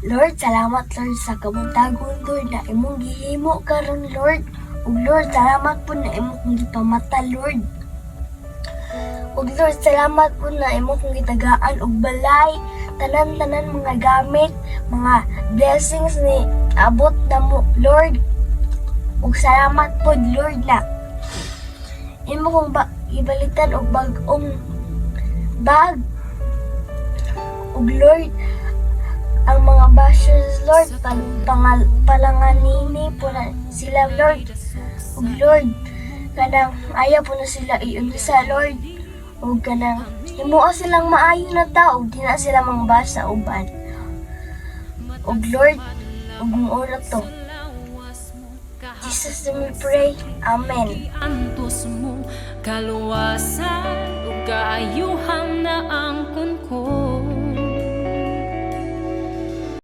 Lord, salamat Lord sa kamuntagon Lord na imong gihimo karon Lord. Ug Lord, salamat po na imo kong gipamata Lord. Ug Lord, salamat po na imo kong gitagaan og balay, tanan-tanan mga gamit, mga blessings ni abot na mo Lord. Ug salamat po Lord na imo kong ba ibalitan og bag-ong bag. Ug Lord, bashers, Lord, pang, pangal, palanganini po na sila, Lord. Ug Lord, kanang ayaw po na sila iunsa, Lord. Ug kanang himuha silang maayo na tao, di na sila mga basa uban. Ug Lord, ug mga to. Jesus, we pray. Amen. Antos mo kaluwasan ug kaayuhan